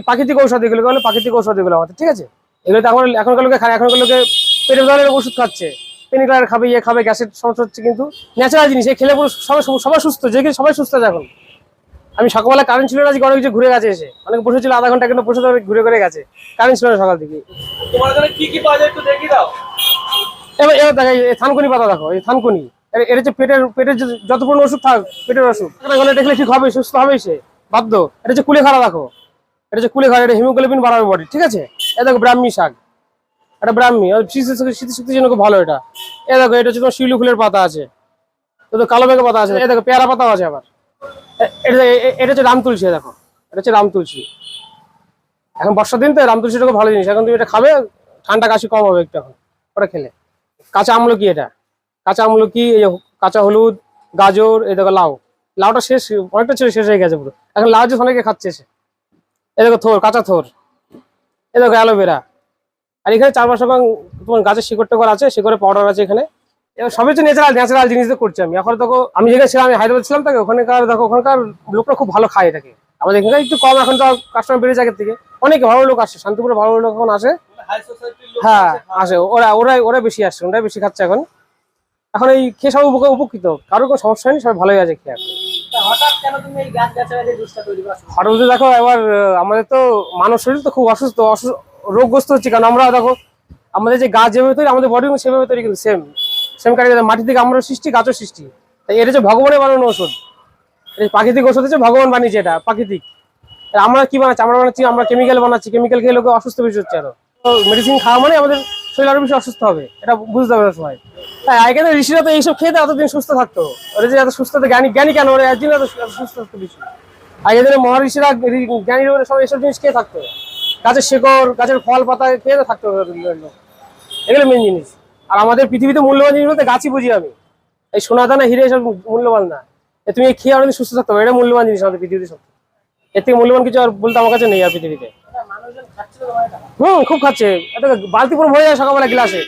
প্রাকৃতিক ঔষধ এগুলো? হলো প্রাকৃতিক ঔষধ এগুলো আমাদের ঠিক আছে? এগুলো তো এখন এখনকার লোকে খায় এখনকার লোকে পেটের দলের ওষুধ খাচ্ছে। পেনিকার খাবে ইয়ে খাবে গ্যাসের সমস্যা হচ্ছে কিন্তু ন্যাচারাল জিনিস এই খেলে পুরো সবাই সবাই সুস্থ যে সবাই সুস্থ আছে এখন। আমি সকালবেলা কারেন্ট ছিল না আজকে অনেক কিছু ঘুরে গেছে এসে। অনেক বসেছিল আধা ঘণ্টা কিন্তু বসে ধরে ঘুরে ঘুরে গেছে। কারেন্ট ছিল না সকাল থেকে। তোমার কি কি পাওয়া যায় একটু দেখিয়ে দাও। এবার এবার দেখা এই থানকুনি পাতা দেখো এই থানকুনি। এর- এর হচ্ছে পেটের পেটের যত পুরনো ওষুধ থাক পেটের ওষুধ। এটা দেখলে ঠিক হবে সুস্থ হবে সে বাধ্য। এটা হচ্ছে কুলে খাড়া দেখো। এটা হচ্ছে কুলে খাড়া এটা হিমোগ্লোবিন বাড়াবে বডি ঠিক আছে? এ দেখো ব্রাহ্মী শাক। এটা ব্রাহ্মী আর শীত- শীত শক্তির জন্য খুব ভালো এটা। এ দেখো, এটা হচ্ছে তোমার শিউলি ফুলের পাতা আছে। তো কালো মেঘে পাতা আছে। এ দেখো, পেয়ারা পাতাও আছে আবার। এটা এটা হচ্ছে রাম তুলসী দেখো। এটা হচ্ছে রাম তুলসী এখন বর্ষার দিন তো রাম তুলসীটা খুব ভালো জিনিস। এখন তুমি এটা খাবে, ঠান্ডা কাশি কম হবে একটু এখন ওটা খেলে। কাঁচা আমলো আমলকি এটা? কাঁচা আমলকি এই কাঁচা হলুদ, গাজর এই দেখো লাউ। লাউটা শেষ, অনেকটা শেষ হয়ে গেছে পুরো। এখন লাউ যে অনেকে খাচ্ছে এসে এই দেখো থোর, কাঁচা থোর। এই দেখো অ্যালোভেরা। আর এখানে চার পাঁচশো গ্রাম তোমার গাছের শিকড় টেকড় আছে শিকড়ে পাউডার আছে এখানে। সবই তো ন্যাচারাল ন্যাচারাল জিনিস করছি আমি। এখন দেখো, আমি যেখানে ছিলাম, আমি হায়দ্রাবাদ ছিলাম তাকে, ওখানকার দেখো, ওখানকার লোকরা খুব ভালো খায় এটাকে। আমাদের এখানকার একটু কম, এখন তো কাস্টমার বেড়েছে আগের থেকে। অনেক ভালো লোক আসে শান্তিপুরে ভালো লোক এখন আসে। হ্যাঁ আসে। ওরা, ওরাই ওরা বেশি আসছে, ওরাই বেশি খাচ্ছে এখন। এখন এই খেয়ে সব উপকৃত। কারোর কোনো সমস্যা নেই সবাই ভালোই আছে খেয়ে। এখন। হঠাৎ দেখো, এবার আমাদের তো মানব শরীর তো খুব অসুস্থ রোগগ্রস্ত হচ্ছে কারণ আমরা দেখো, আমাদের যে গাছ যেভাবে তৈরি, আমাদের বডি সেভাবে তৈরি কিন্তু সেম সেম কারিগর মাটি থেকে আমরা সৃষ্টি, গাছও সৃষ্টি। তাই এটা হচ্ছে ভগবানের বানানো ওষুধ এই প্রাকৃতিক ওষুধ হচ্ছে ভগবান বানিয়েছে এটা, প্রাকৃতিক। আমরা কি বানাচ্ছি? আমরা বানাচ্ছি, আমরা কেমিক্যাল বানাচ্ছি কেমিক্যাল খেয়ে লোকে অসুস্থ বেশি হচ্ছে আরও। মেডিসিন খাওয়া মানে আমাদের শরীর আরও বেশি অসুস্থ হবে, এটা বুঝতে হবে সবাই। হ্যাঁ আগেকার ঋষিরা তো এইসব খেয়ে তো এতদিন সুস্থ থাকতো। ওরা যে এত সুস্থ জ্ঞানী জ্ঞানী কেন? ওরা একদিন এত সুস্থ থাকতো বেশি। আগের দিনে মহারিষিরা জ্ঞানী লোকেরা সব এইসব জিনিস খেয়ে থাকতো। গাছের শেকড়, গাছের ফল, পাতা খেয়ে থাকতো এগুলো মেন জিনিস। আর আমাদের পৃথিবীতে মূল্যবান জিনিস বলতে গাছই বুঝি আমি। এই সোনা দানা, হিরে এসব মূল্যবান না। তুমি খেয়ে অনেক সুস্থ থাকতে এটা মূল্যবান জিনিস আমাদের পৃথিবীতে সব এর থেকে মূল্যবান কিছু আর বলতে আমার কাছে নেই আর পৃথিবীতে। হুম খুব খাচ্ছে। এটা বালতি পুরো ভরে যায় সকালবেলা গ্লাসে।